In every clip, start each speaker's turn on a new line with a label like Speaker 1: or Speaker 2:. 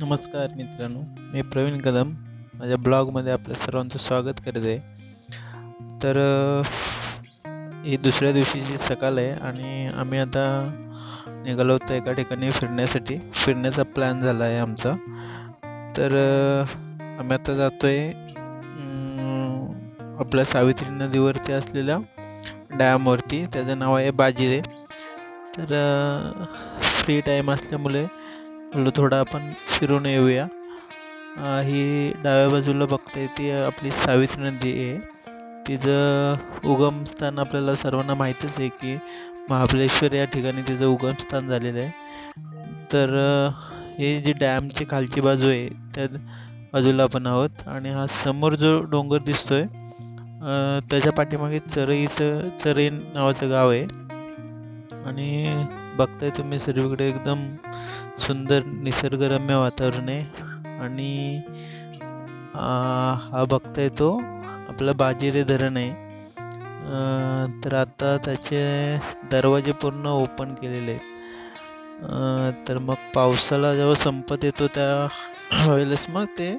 Speaker 1: नमस्कार मित्रांनो मी प्रवीण कदम. माझ्या ब्लॉगमध्ये आपल्या सर्वांचं स्वागत करत. आहे तर ही दुसऱ्या दिवशीची सकाळ आहे आणि आम्ही आता निघालो होतो एका ठिकाणी फिरण्यासाठी. फिरण्याचा प्लॅन झाला आहे आमचा. तर आम्ही आता जातो आहे आपल्या सावित्री नदीवरती असलेल्या डॅमवरती. त्याचं नाव आहे बाजिरे. तर फ्री टाईम असल्यामुळे म्हणलं थोडं आपण फिरून येऊया. ही डाव्या बाजूला बघताय ती आपली सावित्री नदी आहे. तिचं उगमस्थान आपल्याला सर्वांना माहीतच आहे की महाबळेश्वर या ठिकाणी तिचं उगमस्थान झालेलं आहे. तर हे जे डॅमची खालची बाजू आहे त्या बाजूला आपण आहोत आणि हा समोर जो डोंगर दिसतोय आहे त्याच्या पाठीमागे चरईचं चरई नावाचं गाव आहे. आणि बघताय तुम्ही सर्वीकडे एकदम सुंदर निसर्गरम्य वातावरण आहे. आणि हा बघताय तो आपला बाजिरे धरण आहे. तर आता त्याचे दरवाजे पूर्ण ओपन केलेले आहेत. तर मग पावसाला जेव्हा संपत येतो त्या वेळेस मग ते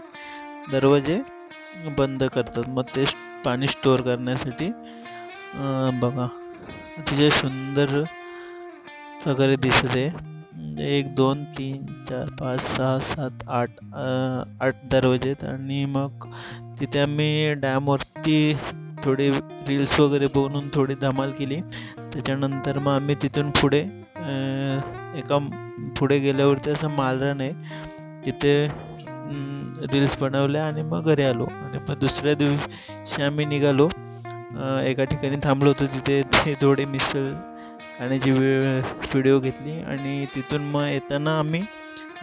Speaker 1: दरवाजे बंद करतात. मग ते पाणी स्टोअर करण्यासाठी बघा. अतिशय सुंदर प्रकारे दिसत आहे. म्हणजे एक दोन तीन चार पाच सहा सात आठ आठ दरवाजे आहेत. आणि मग तिथे आम्ही डॅमवरती थोडे रील्स वगैरे बनवून थोडी धमाल केली. त्याच्यानंतर मग आम्ही तिथून पुढे एका पुढे गेल्यावरती असं मालरण आहे. तिथे रील्स बनवल्या आणि मग घरी आलो. आणि मग दुसऱ्या दिवशी आम्ही निघालो. एका ठिकाणी थांबलो होतो. तिथे ते थोडे मिसळ खाण्याची वेळ व्हिडिओ घेतली आणि तिथून मग येताना आम्ही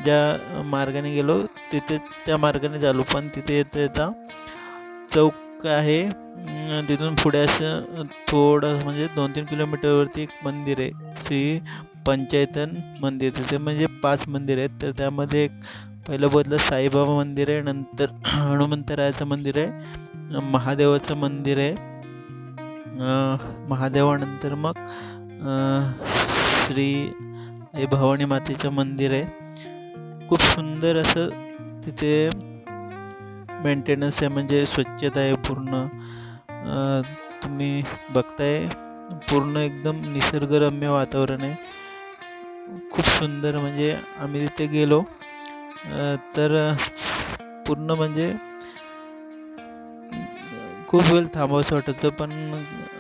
Speaker 1: ज्या मार्गाने गेलो तिथे त्या मार्गाने झालो. पण तिथे येता येता चौक आहे. तिथून पुढे असं थोडं म्हणजे दोन तीन किलोमीटरवरती एक मंदिर आहे. श्री पंचायतन मंदिर. तिथे म्हणजे पाच मंदिर आहेत. तर त्यामध्ये एक पहिलं बदलं साईबाबा मंदिर आहे. नंतर हनुमंतरायाचं मंदिर आहे. महादेवाचं मंदिर आहे. महादेवानंतर मग श्री आई भवानी मातेचं मंदिर आहे. खूप सुंदर असं तिथे मेंटेनन्स आहे म्हणजे स्वच्छता आहे पूर्ण. तुम्ही बघताय पूर्ण एकदम निसर्गरम्य वातावरण आहे. खूप सुंदर म्हणजे आम्ही तिथे गेलो. तर पूर्ण म्हणजे खूप वेळ थांबावंसं वाटतं पण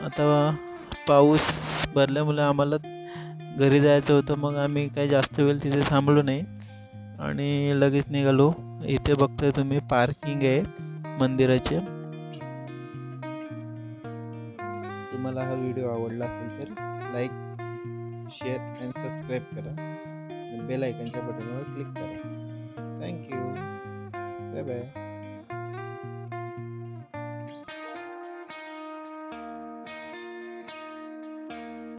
Speaker 1: आता पाऊस भरल्यामुळे आम्हाला घरी जायचं होतं. मग आम्ही काही जास्त वेळ तिथे थांबलो नाही. आणि लगेच निघालो. इथे बघताय तुम्ही पार्किंग आहे मंदिराचे. तुम्हाला हा व्हिडिओ आवडला असेल तर लाईक शेअर अँड सबस्क्राईब करा. बेल आयकनच्या बटनवर क्लिक करा. Thank you bye bye.